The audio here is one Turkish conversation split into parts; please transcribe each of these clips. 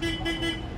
beep, beep, beep.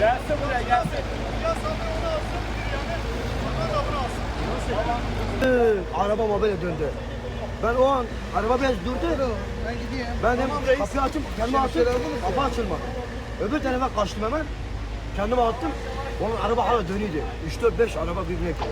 Gelsin buraya gelsin. Araba böyle döndü. Ben o an araba biraz durdu. Ben gideyim. Ben hem kapıyı açıp kendime attım. Kapı açılmadı. Öbür tarafa kaçtım hemen. Kendime attım. Onun araba hala dönüyordu. 3 4 5 araba birbirine girdi.